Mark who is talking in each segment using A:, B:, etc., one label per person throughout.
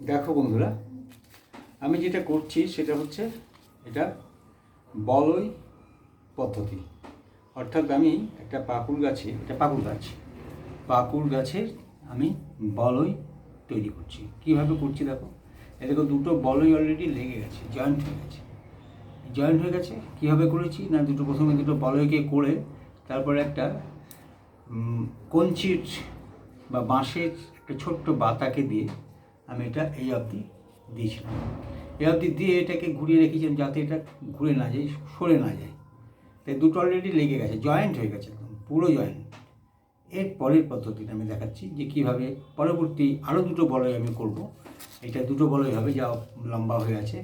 A: দেখো বন্ধুরা, আমি যেটা করছি সেটা হচ্ছে এটা বলই পদ্ধতি। অর্থাৎ আমি একটা পাকুড় গাছে, এটা পাকুড় গাছ পাকুড় গাছের আমি বলই তৈরি করছি। কীভাবে করছি দেখো এ দেখো দুটো বলই অলরেডি লেগে গেছে জয়েন্ট হয়ে গেছে। জয়েন্ট হয়ে গেছে, কীভাবে করেছি? না, দুটো, প্রথমে দুটো বলয়কে করে তারপরে একটা কঞ্চির বা বাঁশের একটা ছোট্ট বাতাকে দিয়ে আমি এটা এই অবধি দিয়েছিলাম। এই অবধি দিয়ে এটাকে ঘুরিয়ে রেখেছিলাম যাতে এটা ঘুরে না যায়, সরে না যায়। তাই দুটো অলরেডি লেগে গেছে জয়েন্ট হয়ে গেছে একদম, পুরো জয়েন্ট এর পরের পদ্ধতিটা আমি দেখাচ্ছি যে কীভাবে পরবর্তী আরও দুটো বলয় আমি করব। এটা দুটো বলয় হবে, যা লম্বা হয়ে আছে।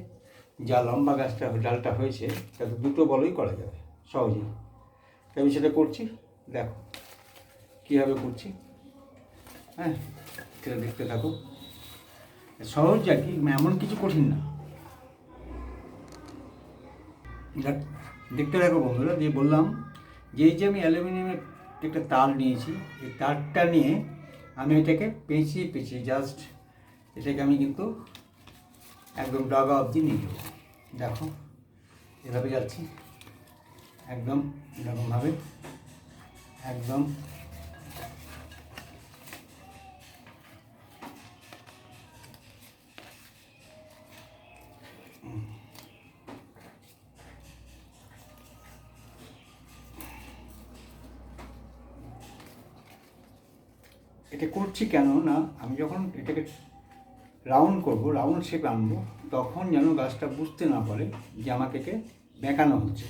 A: যা লম্বা গাছটা, ডালটা হয়েছে, তাতে দুটো বলই করা যাবে, সহজেই। তাই আমি সেটা করছি, দেখো কীভাবে করছি। হ্যাঁ সেটা দেখতে থাকো। সহজ আর কি এমন কিছু কঠিন না। দেখ দেখতে থাকো বন্ধুরা, যে বললাম যে এই যে আমি অ্যালুমিনিয়ামের একটা তার নিয়েছি, এই তারটা নিয়ে আমি এটাকে পেঁচিয়ে পেঁচিয়ে জাস্ট এটাকে আমি কিন্তু একদম ডগা অবধি নিয়ে যাব দেখো, এভাবে যাচ্ছি, একদম এরকমভাবে, একদম এটা করছি কেন না আমি যখন এটাকে রাউন্ড করব, রাউন্ড শেপ আনব, তখন যেন গাছটা বুঝতে না পারে যে আমাকে একে বেঁকানো হচ্ছে।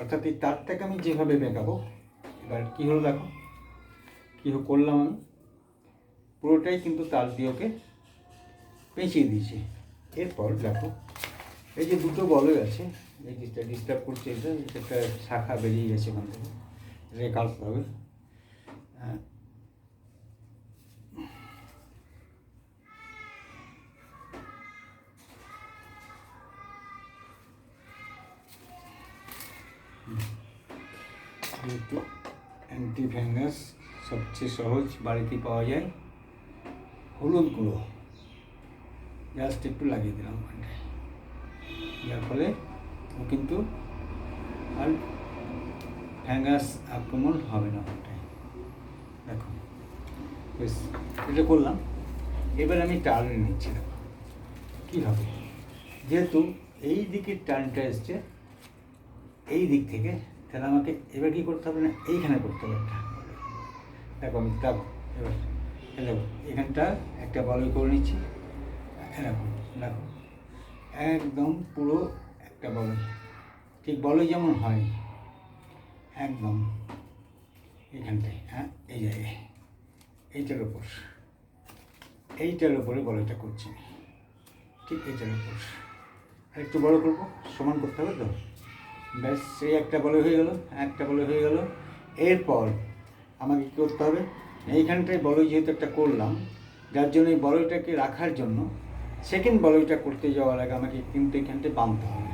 A: অর্থাৎ এই তারটাকে আমি যেভাবে বেঁকাবো, এবার কী হলো দেখো, কী করলাম আমি? পুরোটাই কিন্তু তার দিয়ে ওকে পেঁচিয়ে দিয়েছি। এরপর দেখো, এই যে দুটো বলই আছে, এই যেটা ডিস্টার্ব করছে এটা একটা শাখা বেরিয়ে গেছে ওখান থেকে কাটতে হবে। হ্যাঁ যেহেতু অ্যান্টি ফ্যাঙ্গাস সবচেয়ে সহজ বাড়িতে পাওয়া যায়, হলুদ গুঁড়ো। জাস্ট একটু লাগিয়ে দিলাম ওখানটায়। যার ফলে ও কিন্তু আর ফ্যাঙ্গাস আক্রমণ হবে না ওখানটায়। দেখো, বেশ, এটা করলাম। এবার আমি টার্ন নিচ্ছি, দেখো, কী হবে? যেহেতু এই দিকের টার্নটা এসছে, এই দিক থেকে তাহলে আমাকে এবার কী করতে হবে না? এইখানে করতে হবে একটা। দেখো আমি দেখো এবার দেখো, এখানটা একটা বলয় করে নিচ্ছি। এরকম, দেখো, একদম পুরো একটা বলয় ঠিক বলয় যেমন হয়। একদম এইখানটায় হ্যাঁ এই জায়গায়। এইটার ওপর এইটার ওপরে বলয়টা করছি ঠিক এইটার ওপর আর একটু বড় করব, সমান করতে হবে তো? ব্যাস, সেই একটা বলে হয়ে গেল, একটা বলে হয়ে গেল। এরপর আমাকে কী করতে হবে? এইখানটায় বলয় যেহেতু একটা করলাম, যার জন্য এই বলয়টাকে রাখার জন্য সেকেন্ড বলয়টা করতে যাওয়ার আগে আমাকে কিন্তু এখানটায় বাঁধতে হবে।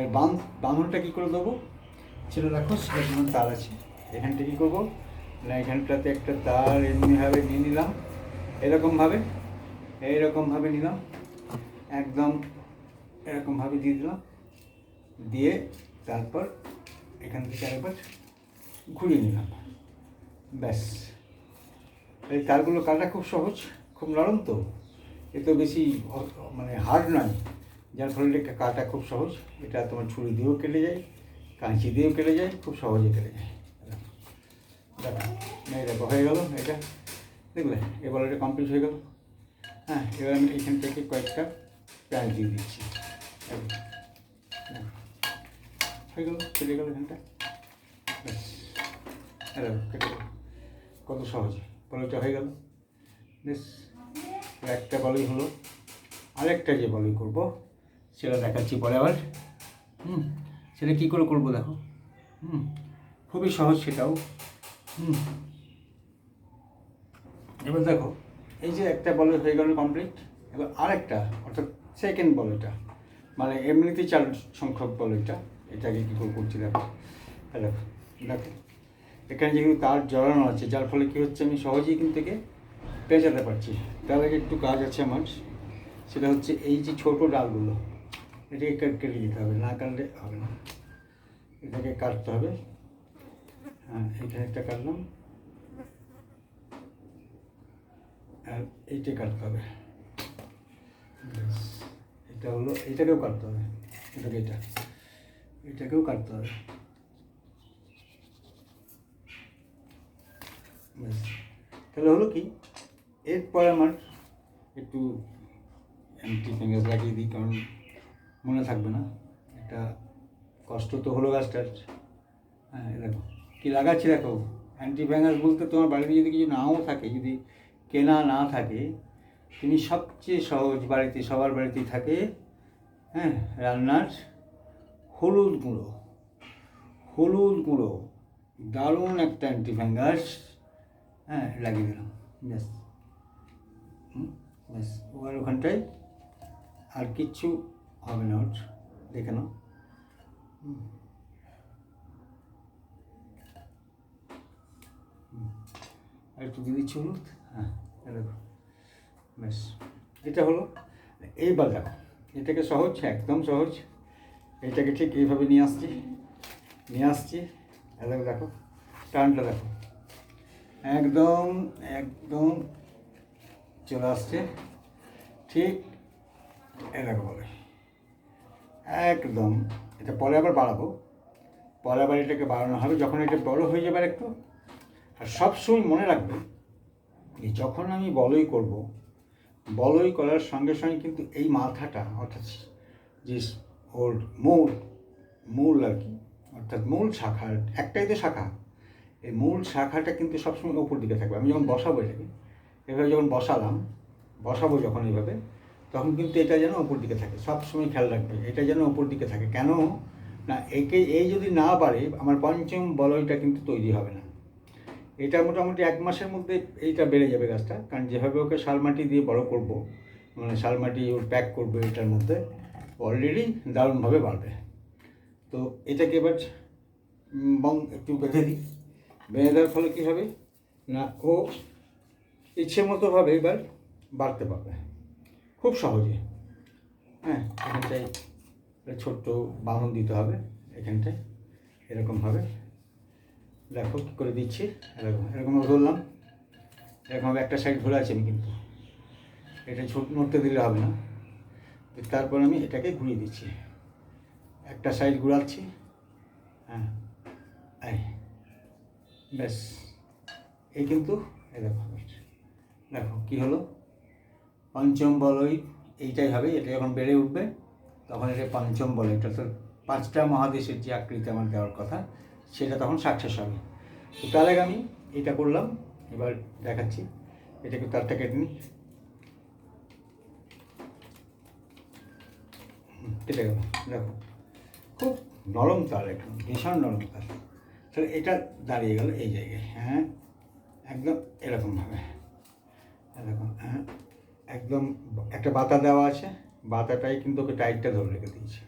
A: এর বাঁধ, বাঁধনটা কী করে দেবো? সেটা রাখো, সেটা কোনো তার আছে। এখানটা কী করব? না, এখানটাতে একটা তার এমনিভাবে নিয়ে নিলাম। এরকমভাবে, এইরকমভাবে নিলাম। একদম এরকমভাবে দিয়ে দিলাম। দিয়ে তারপর এখান থেকে আরেকবার ঘুরিয়ে নিলাম। ব্যাস। এই তারগুলো কাটা খুব সহজ, খুব নরম তো। এ তো বেশি মানে হার্ড নয়। যার ফলে এটা কাটা খুব সহজ। এটা তোমার ছুরি দিয়েও কেটে যায়, কাঁচি দিয়েও কেটে যায়, খুব সহজে কেটে যায়। দেখো দেখো, হয়ে গেল এটা। দেখলে, এবার এটা কমপ্লিট হয়ে গেল। হ্যাঁ এবার আমি এখান থেকে কয়েকটা প্যাঁচ দিয়ে দিচ্ছি। হয়ে গেল কেটে গেল এখানটা। ব্যাস কেটে গেল। কত সহজে বলইটা হয়ে গেল। বেশ, একটা বলই হলো। আরেকটা যে বলই করব, সেটা দেখাচ্ছি পরে আবার। হুম, সেটা কী করে করব দেখো। হুম, খুবই সহজ সেটাও। হুম। এবার দেখো, এই যে একটা বলয় হয়ে গেল কমপ্লিট এবার আরেকটা, অর্থাৎ সেকেন্ড বলয়টা মানে এমনিতেই চার সংখ্যক বলয়টা এটাকে কী করে করছি দেখো এই দেখো, এখানে যেগুলো তার জড়ানো আছে, যার ফলে কী হচ্ছে আমি সহজেই কিন্তু থেকে পেঁচাতে পারছি। তার আগে একটু কাজ আছে আমার, সেটা হচ্ছে এই যে ছোটো ডালগুলো, এটাকে কেটে দিতে হবে, না কাটলে হবে না। এটাকে কাটতে হবে। হ্যাঁ এটা একটা কাটলাম। আর এইটা কাটতে হবে। এটা হলো, এটাকেও কাটতে হবে, এটাকে এটা। এটাকেও কাটতে হবে। তাহলে হলো কি? এরপরে আমার একটু অ্যান্টি ফিঙ্গার লাগিয়ে দিই, কারণ মনে থাকবে না। একটা কষ্ট তো হলো গাছটার। হ্যাঁ দেখো, কী লাগাচ্ছি দেখো? অ্যান্টি ফ্যাঙ্গাস বলতে তোমার বাড়িতে যদি কিছু নাও থাকে, যদি কেনা না থাকে তুমি সবচেয়ে সহজ বাড়িতে, সবার বাড়িতেই থাকে হ্যাঁ রান্নার হলুদ গুঁড়ো হলুদ গুঁড়ো, দারুণ একটা অ্যান্টি ফ্যাঙ্গাস হ্যাঁ লাগিয়ে দিলাম, ব্যাস। ব্যাস ওর ওখানটায় আর কিচ্ছু হবে না ওর দেখে নাও। আর একটু দিয়ে দিচ্ছি হলুদ হ্যাঁ এই দেখো, ব্যাস। এটা হলো, এইবার দেখো, এটাকে সহজ, একদম সহজ। এটাকে ঠিক এইভাবে নিয়ে আসছি। নিয়ে আসছি। এই দেখো টানটা দেখো। একদম একদম চলে আসছে। ঠিক এরকম হবে একদম, এটা পরে আবার বাড়াবো। পরে আবার এটাকে বাড়ানো হবে। যখন এটা বড় হয়ে যাবে একটু আর সবসময় মনে রাখবে যে যখন আমি বলই করব, বলই করার সঙ্গে সঙ্গে কিন্তু এই মাথাটা, অর্থাৎ যে ওর মূল মূল আর কি, অর্থাৎ মূল শাখা একটাই তো শাখা, এই মূল শাখাটা কিন্তু সবসময় ওপর দিকে থাকবে। আমি যখন বসাবো এটাকে, এভাবে যখন বসালাম, বসাবো যখন এইভাবে, তখন কিন্তু এটা যেন ওপর দিকে থাকে। সবসময় খেয়াল রাখবে, এটা যেন ওপর দিকে থাকে। কেন? না, একে, এই যদি না বাড়ে আমার পঞ্চম বলয়টা কিন্তু তৈরি হবে না। এটা মোটামুটি এক মাসের মধ্যে এইটা বেড়ে যাবে গাছটা, কারণ যেভাবে ওকে শালমাটি দিয়ে বড় করব মানে শালমাটি ওর প্যাক করব এটার মধ্যে অলরেডি দারুণভাবে বাড়বে। তো এটাকে এবার বং একটু বেঁধে দিই। বেঁধে দেওয়ার ফলে কী হবে? না, ও ইচ্ছে মতোভাবে এবার বাড়তে পারবে। খুব সহজে। হ্যাঁ এখানটায় ছোট্ট বাঁধন দিতে হবে। এখানটায় এরকমভাবে দেখো কী করে দিচ্ছি। এরকম এরকমভাবে ধরলাম। এরকমভাবে একটা সাইড ধরে আছে আমি কিন্তু। এটা ছোট, নড়তে দিলে হবে না। তারপর আমি এটাকে ঘুরিয়ে দিচ্ছি। একটা সাইড ঘুরাচ্ছি। হ্যাঁ ব্যাস। এই কিন্তু, এই দেখো দেখো কী হলো? পঞ্চম বলয় এইটাই হবে, এটা যখন বেড়ে উঠবে, তখন এটা পঞ্চম বলয় এটা তো পাঁচটা মহাদেশের যে আকৃতি আমার দেওয়ার কথা, সেটা তখন সাকসেস হবে। তো তার আগে আমি এটা করলাম, এবার দেখাচ্ছি। এটাকে তারটা কেটে নিই হুম, কেটে গেল। দেখো, খুব নরম তার একদম, ভীষণ নরম তার। তাহলে এটা দাঁড়িয়ে গেল এই জায়গায় হ্যাঁ? একদম এরকমভাবে এরকম হ্যাঁ? একদম একটা বাতা দেওয়া আছে, বাতাটাই কিন্তু ওকে টাইটটা ধরে রেখে দিয়েছে।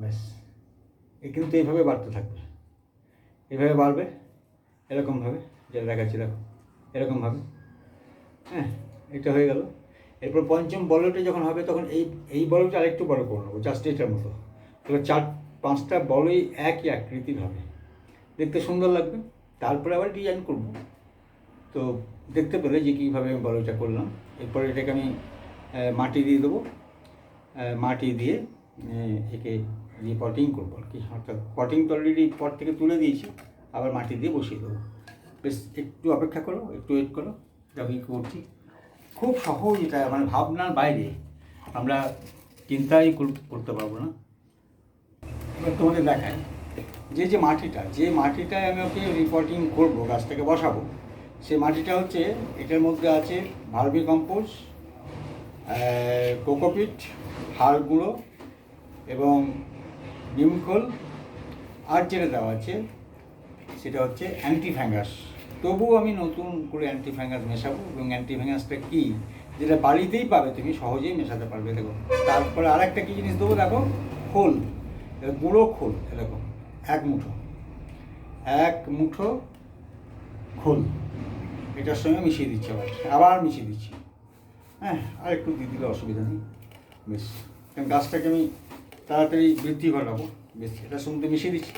A: ব্যাস, এ কিন্তু এইভাবে বাড়তে থাকবে। এভাবে বাড়বে এরকমভাবে যেটা দেখাচ্ছি, দেখো এরকমভাবে হ্যাঁ এটা হয়ে গেল। এরপর পঞ্চম বলটা যখন হবে, তখন এই এই বলটা আরেকটু বড় করে নেব জাস্ট এটার মতো। তাহলে চার, পাঁচটা বলই একই আকৃতির হবে। দেখতে সুন্দর লাগবে। তারপরে আবার ডিজাইন করব। তো দেখতে পেলে যে কীভাবে আমি বলটা করলাম। এরপরে এটাকে আমি মাটি দিয়ে দেবো। মাটি দিয়ে একে দিয়ে পটিং করব আর কি। অর্থাৎ পটিং তো অলরেডি পট থেকে তুলে দিয়েছি। আবার মাটি দিয়ে বসিয়ে দেবো। বেশ, একটু অপেক্ষা করো, একটু ওয়েট করো। দেখো করছি। খুব সহজ এটা মানে ভাবনার বাইরে। আমরা চিন্তাই করতে পারব না। এবার তোমাদের দেখায় যে যে মাটিটা, যে মাটিটায় আমি ওকে রিপোর্টিং করব গাছটাকে বসাবো সেই মাটিটা হচ্ছে, এটার মধ্যে আছে ভার্মি কম্পোস্ট কোকোপিট, হাড় গুঁড়ো এবং নিমখোল আর যেটা দেওয়া আছে, সেটা হচ্ছে অ্যান্টি ফ্যাঙ্গাস তবুও আমি নতুন করে অ্যান্টি ফ্যাঙ্গাস মেশাবো এবং অ্যান্টি ফ্যাঙ্গাসটা কী? যেটা বাড়িতেই পাবে, তুমি সহজেই মেশাতে পারবে দেখো তারপরে আর একটা কী জিনিস দেবো, দেখো? খোল। গুঁড়ো খোল এরকম এক মুঠো। এক মুঠো খোল। এটার সঙ্গে মিশিয়ে দিচ্ছি আবার। আবার মিশিয়ে দিচ্ছি। হ্যাঁ আর একটু দিয়ে দিলে অসুবিধা নেই। বেশ। কারণ গাছটাকে আমি তাড়াতাড়ি বৃদ্ধি ঘটাবো বেশ এটার সঙ্গে মিশিয়ে দিচ্ছি।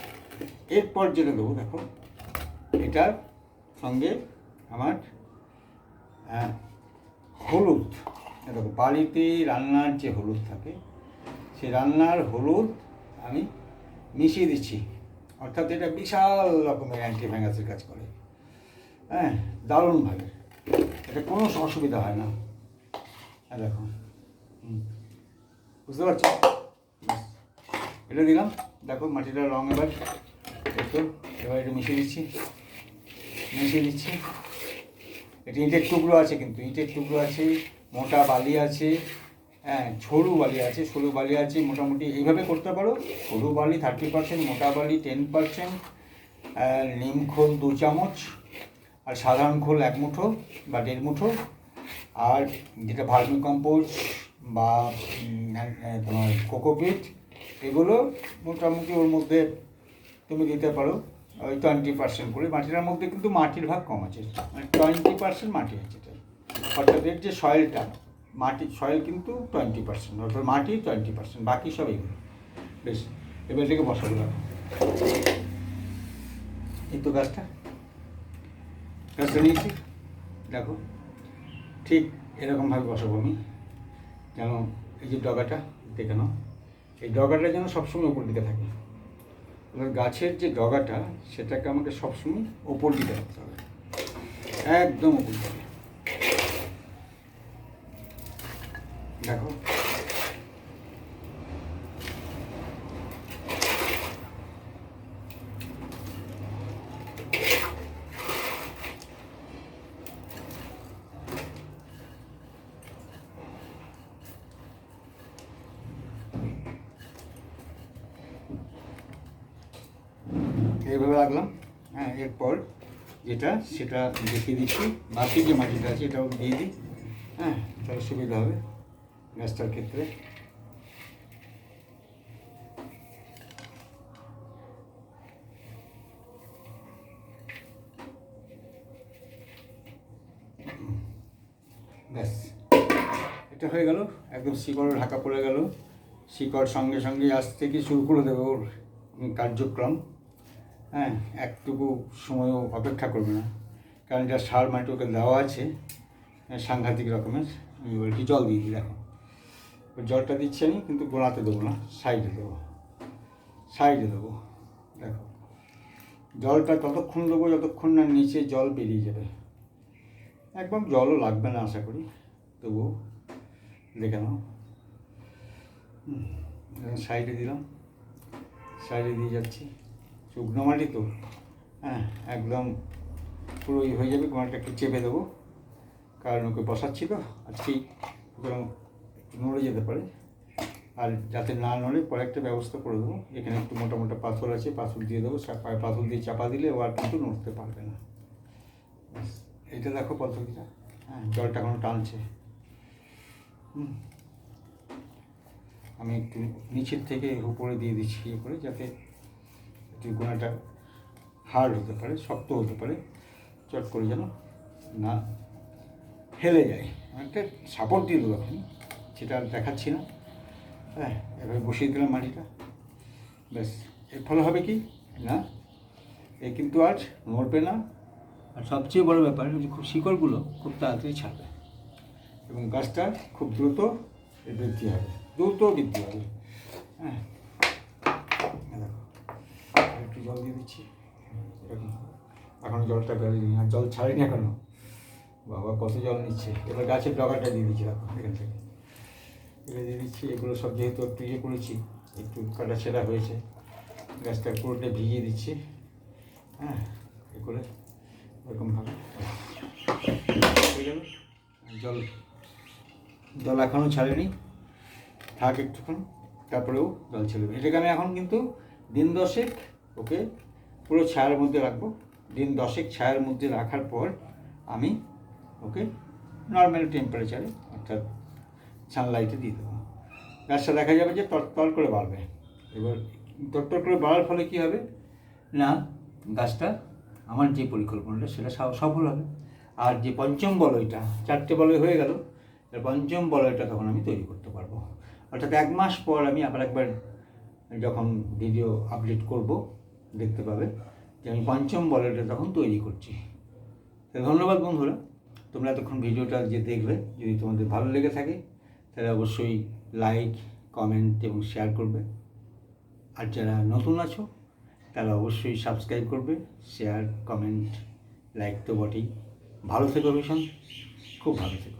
A: এরপর যেটা দেবো, দেখো। এটার সঙ্গে আমার হলুদ। দেখো বাড়িতে রান্নার যে হলুদ থাকে, সেই রান্নার হলুদ আমি মিশিয়ে দিচ্ছি। অর্থাৎ এটা বিশাল রকমের অ্যান্টি ভাইরাসের কাজ করে। হ্যাঁ দারুণভাবে এটা কোনো অসুবিধা হয় না। হ্যাঁ দেখো। বুঝতে পারছ। এটা দিলাম। দেখো, মাটিটার রং এবার একটু, এবার এটা মিশিয়ে দিচ্ছি। মিশিয়ে দিচ্ছি এটা ইঁটের টুকরো আছে কিন্তু, ইটের টুকরো আছে, মোটা বালি আছে হ্যাঁ সরু বালি আছে সরু বালি আছে, মোটামুটি এইভাবে করতে পারো। সরু বালি থার্টি পার্সেন্ট মোটা বালি টেন পার্সেন্ট নিম খোল দু চামচ, আর সাধারণ খোল এক মুঠো বা দেড় মুঠো। আর যেটা ভার্মি কম্পোস্ট বা তোমার কোকোপিট, এগুলো মোটামুটি ওর মধ্যে তুমি দিতে পারো। ওই টোয়েন্টি পার্সেন্ট করে। মাটিটার মধ্যে কিন্তু মাটির ভাগ কম আছে। মানে টোয়েন্টি পার্সেন্ট মাটি আছে এটাই অর্থাৎ এর যে সয়েলটা মাটি সয়েল কিন্তু টোয়েন্টি পার্সেন্ট অর্থাৎ মাটি টোয়েন্টি পার্সেন্ট বাকি সব এগুলো। বেশ, এবার এটাকে বসাবো এই তো গাছটা। গাছটা নিয়েছি। দেখো, ঠিক এরকমভাবে বসাবো আমি। যেন এই যে ডগাটা, দেখে নাও। এই ডগাটা যেন সবসময় উপর দিকে থাকে। এবার গাছের যে ডগাটা, সেটাকে আমাকে সবসময় ওপর দিকে রাখতে হবে। একদম ওপর দিকে। দেখো এইভাবে রাখলাম। হ্যাঁ এরপর যেটা, সেটা দেখিয়ে দিচ্ছি। বাকি যে মাটিটা আছে, এটাও দিয়ে দিই। হ্যাঁ তাহলে সুবিধা হবে গাছটার ক্ষেত্রে। ব্যাস। এটা হয়ে গেল। একদম শিকড় ঢাকা পড়ে গেল। শিকড় সঙ্গে সঙ্গে আজ থেকে শুরু করে দেবে ওর কার্যক্রম। হ্যাঁ একটুকু সময়ও অপেক্ষা করবে না। কারণ যা সার মাটি ওকে দেওয়া আছে হ্যাঁ, সাংঘাতিক রকমের। আমি বলছি জল দিয়ে দিই দেখো। জলটা দিচ্ছি আমি কিন্তু গোড়াতে দেবো না সাইডে দেবো। সাইডে দেবো দেখো। জলটা ততক্ষণ দেবো যতক্ষণ না নিচে জল বেরিয়ে যাবে। একদম জলও লাগবে না আশা করি। তবুও দেখে নাও। সাইডে দিলাম সাইডে দিয়ে যাচ্ছি। শুকনো মাটি তো। হ্যাঁ একদম পুরো ই হয়ে যাবে কোনটা একটু চেপে দেবো। কারণ ওকে বসাচ্ছি তো, আজকেই সুতরাং নড়ে যেতে পারে। আর যাতে না নড়ে, পরে একটা ব্যবস্থা করে দেবো। এখানে একটু মোটা মোটা পাথর আছে, পাথর দিয়ে দেবো পাথর দিয়ে চাপা দিলে ও আর কিন্তু নড়তে পারবে না। এটা দেখো পদ্ধতিটা। হ্যাঁ জলটা এখনও টানছে। হুম। আমি একটু নিচের থেকে উপরে দিয়ে দিচ্ছি ইয়ে করে, যাতে গোড়াটা হার্ড হতে পারে, শক্ত হতে পারে। চট করে যেন না ফেলে যায়। একটা সাপোর্ট দিয়ে দেবো এখন, সেটা আর দেখাচ্ছি না। হ্যাঁ এভাবে বসিয়ে দিলাম মাটিটা। ব্যাস, এর ফলে হবে কি? না, এ কিন্তু আজ নড়বে না। আর সবচেয়ে বড় ব্যাপার যে খুব শিকড়গুলো খুব তাড়াতাড়ি ছাড়বে এবং গাছটা খুব দ্রুত বৃদ্ধি হবে, দ্রুত বৃদ্ধি হবে। হ্যাঁ এই দেখো আর একটু জল দিয়ে দিচ্ছি। এরকম। এখন জলটা বেরোয়নি, আর জল ছাড়েনি এখনও। বাবা কত জল নিচ্ছে। এবার গাছের ডগাটা দিয়ে দিচ্ছি এখান থেকে। এটা দিয়ে দিচ্ছি, এগুলো সব যেহেতু একটু ইয়ে করেছি, একটু কাটা ছেঁড়া হয়েছে, গাছটা পুরোটা ভিজিয়ে দিচ্ছি। হ্যাঁ এ করে এরকমভাবে। জল জল এখনও ছাড়েনি। থাক একটুক্ষণ, তারপরেও জল ছেড়ে এটাকে আমি এখন কিন্তু দিন দশেক ওকে? পুরো ছায়ার মধ্যে রাখব। দিন দশেক ছায়ার মধ্যে রাখার পর আমি, ওকে নর্মাল টেম্পারেচারে অর্থাৎ সানলাইটে দিয়ে দেবো। গাছটা দেখা যাবে যে তরতর করে বাড়বে। এবার তরতর করে বাড়ার ফলে কী হবে? না, গাছটা আমার যে পরিকল্পনাটা, সেটা সফল হবে। আর যে পঞ্চম বলয়টা চারটে বলয় হয়ে গেল পঞ্চম বলয়টা তখন আমি তৈরি করতে পারব। অর্থাৎ এক মাস পর আমি আবার একবার যখন ভিডিও আপলোড করব দেখতে পাবে যে আমি পঞ্চম বলয়টা তখন তৈরি করছি। ধন্যবাদ বন্ধুরা, তোমরা এতক্ষণ ভিডিওটা যে দেখবে, যদি তোমাদের ভালো লেগে থাকে, তাহলে অবশ্যই লাইক কমেন্ট এবং শেয়ার করবে। আর যারা নতুন আছো, তারা অবশ্যই সাবস্ক্রাইব করবে শেয়ার কমেন্ট লাইক তো বটেই। ভালো থেকো, ভীষণ। খুব ভালো থেকো।